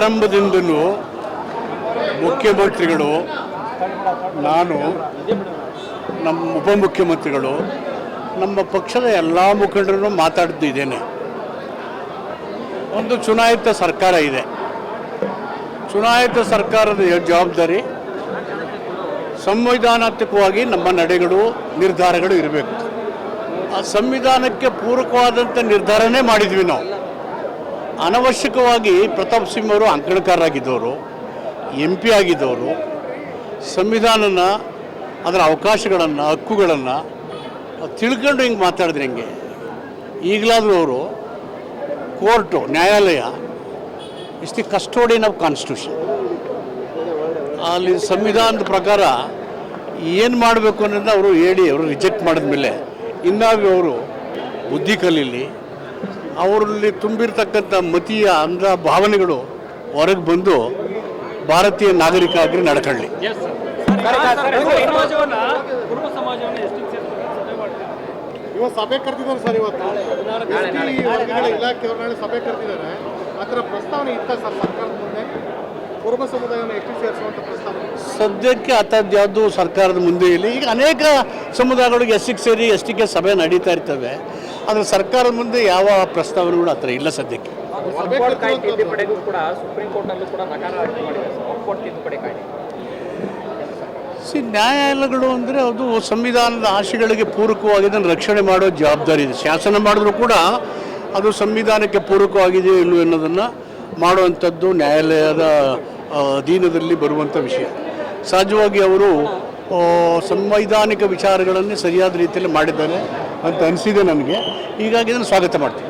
ಆರಂಭದಿಂದಲೂ ಮುಖ್ಯಮಂತ್ರಿಗಳು, ನಾನು, ನಮ್ಮ ಉಪಮುಖ್ಯಮಂತ್ರಿಗಳು, ನಮ್ಮ ಪಕ್ಷದ ಎಲ್ಲ ಮುಖಂಡರನ್ನು ಮಾತಾಡ್ತಿದ್ದೇನೆ ಒಂದು ಚುನಾಯಿತ ಸರ್ಕಾರ ಇದೆ. ಚುನಾಯಿತ ಸರ್ಕಾರದ ಜವಾಬ್ದಾರಿ ಸಂವಿಧಾನಾತ್ಮಕವಾಗಿ ನಮ್ಮ ನಡೆಗಳು, ನಿರ್ಧಾರಗಳು ಇರಬೇಕು. ಆ ಸಂವಿಧಾನಕ್ಕೆ ಪೂರಕವಾದಂಥ ನಿರ್ಧಾರನೇ ಮಾಡಿದ್ವಿ ನಾವು. ಅನವಶ್ಯಕವಾಗಿ ಪ್ರತಾಪ್ ಸಿಂಹ ಅವರು ಅಂಕಣಕಾರರಾಗಿದ್ದವರು ಎಂ ಪಿ ಆಗಿದ್ದವರು, ಸಂವಿಧಾನನ, ಅದರ ಅವಕಾಶಗಳನ್ನು, ಹಕ್ಕುಗಳನ್ನು ತಿಳ್ಕೊಂಡು ಹಿಂಗೆ ಮಾತಾಡಿದ್ರೆ ಹಿಂಗೆ? ಈಗಲಾದರೂ ಅವರು ಕೋರ್ಟು, ನ್ಯಾಯಾಲಯ is the custodian of constitution ಅಲ್ಲಿ ಸಂವಿಧಾನದ ಪ್ರಕಾರ ಏನು ಮಾಡಬೇಕು ಅನ್ನೋದನ್ನ ಅವರು ಹೇಳಿ, ಅವರು ರಿಜೆಕ್ಟ್ ಮಾಡಿದ್ಮೇಲೆ, ಇನ್ನಾಗಿ ಅವರು ಬುದ್ಧಿ ಕಲೀಲಿ. ಅವರಲ್ಲಿ ತುಂಬಿರ್ತಕ್ಕಂಥ ಮತೀಯ ಅಂಧ ಭಾವನೆಗಳು ಹೊರಗೆ ಬಂದು ಭಾರತೀಯ ನಾಗರಿಕ ಆಗಿ ನಡ್ಕೊಳ್ಳಿ. ಇವತ್ತು ಸಭೆ ಕರೆದಿದ್ದಾರೆ ಸರ್ ಇವತ್ತು. ಇಲಾಖೆಯವ್ರ ನಾಳೆ ಸಭೆ ಕರೆದಿದ್ದಾರೆ. ಆ ಥರ ಪ್ರಸ್ತಾವನೆ ಇತ್ತ ಸರ್ ಸರ್ಕಾರದ ಮುಂದೆ? ಕುರುಬ ಸಮುದಾಯವನ್ನು ಎಷ್ಟು ಸೇರಿಸುವಂಥ ಪ್ರಸ್ತಾವನೆ? ಸದ್ಯಕ್ಕೆ ಅಂಥದ್ದು ಯಾವುದು ಸರ್ಕಾರದ ಮುಂದೆ ಇಲ್ಲ. ಈಗ ಅನೇಕ ಸಮುದಾಯಗಳಿಗೆ ಎಸ್ ಸಿಗೆ ಸೇರಿ ಎಸ್ ಟಿಗೆ ಸಭೆ ನಡೀತಾ ಇರ್ತವೆ. ಆದರೆ ಸರ್ಕಾರದ ಮುಂದೆ ಯಾವ ಪ್ರಸ್ತಾವನೆಗಳು ಕೂಡ ಥರ ಇಲ್ಲ ಸದ್ಯಕ್ಕೆ. ಸಿ ನ್ಯಾಯಾಲಯಗಳು ಅಂದರೆ ಅದು ಸಂವಿಧಾನದ ಆಶೆಗಳಿಗೆ ಪೂರಕವಾಗಿ ಅದನ್ನು ರಕ್ಷಣೆ ಮಾಡೋ ಜವಾಬ್ದಾರಿ ಇದೆ. ಶಾಸನ ಮಾಡಿದ್ರು ಕೂಡ ಅದು ಸಂವಿಧಾನಕ್ಕೆ ಪೂರಕವಾಗಿದೆಯೋ ಇಲ್ಲವೋ ಅನ್ನೋದನ್ನು ಮಾಡುವಂಥದ್ದು ನ್ಯಾಯಾಲಯದ ಅಧೀನದಲ್ಲಿ ಬರುವಂಥ ವಿಷಯ. ಸಹಜವಾಗಿ ಅವರು ಸಂವೈಧಾನಿಕ ವಿಚಾರಗಳನ್ನೇ ಸರಿಯಾದ ರೀತಿಯಲ್ಲಿ ಮಾಡಿದ್ದಾರೆ. ಅಂತ ಅನಿಸಿದೆ ನನಗೆ. ಹೀಗಾಗಿ ಇದನ್ನು ಸ್ವಾಗತ ಮಾಡ್ತೀನಿ.